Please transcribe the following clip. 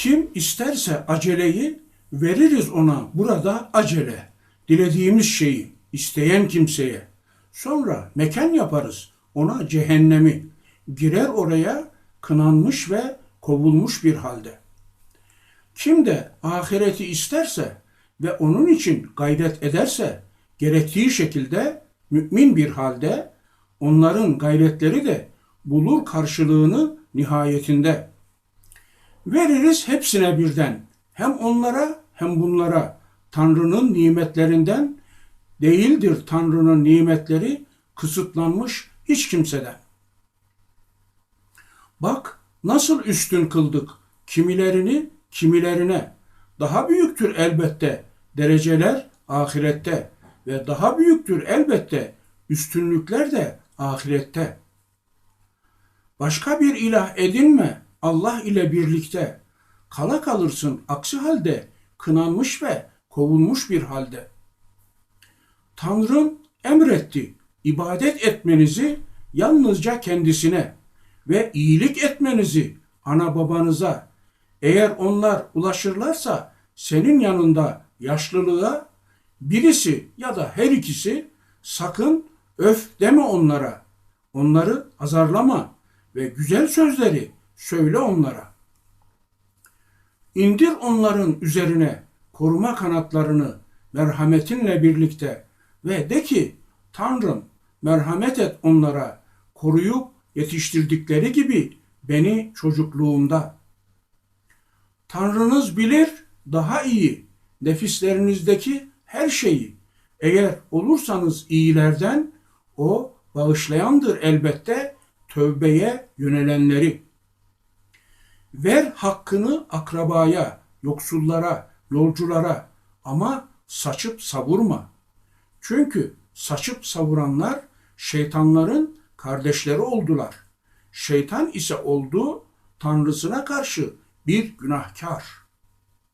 Kim isterse aceleyi veririz ona burada acele. Dilediğimiz şeyi isteyen kimseye. Sonra mekan yaparız ona cehennemi. Girer oraya kınanmış ve kovulmuş bir halde. Kim de ahireti isterse ve onun için gayret ederse gerektiği şekilde mümin bir halde onların gayretleri de bulur karşılığını nihayetinde. Veririz hepsine birden hem onlara hem bunlara Tanrı'nın nimetlerinden değildir Tanrı'nın nimetleri kısıtlanmış hiç kimseden. Bak nasıl üstün kıldık kimilerini kimilerine. Daha büyüktür elbette dereceler ahirette ve daha büyüktür elbette üstünlükler de ahirette. Başka bir ilah edinme Allah ile birlikte. Kala kalırsın aksi halde kınanmış ve kovulmuş bir halde. Tanrım emretti ibadet etmenizi yalnızca kendisine ve iyilik etmenizi ana babanıza. Eğer onlar ulaşırlarsa senin yanında yaşlılığa birisi ya da her ikisi sakın öf deme onlara. Onları azarlama ve güzel sözleri söyle onlara. İndir onların üzerine koruma kanatlarını merhametinle birlikte ve de ki Tanrım merhamet et onlara koruyup yetiştirdikleri gibi beni çocukluğumda. Tanrınız bilir daha iyi nefislerinizdeki her şeyi. Eğer olursanız iyilerden o bağışlayandır elbette tövbeye yönelenleri. Ver hakkını akrabaya, yoksullara, yolculara ama saçıp savurma. Çünkü saçıp savuranlar şeytanların kardeşleri oldular. Şeytan ise oldu Tanrısına karşı bir günahkar.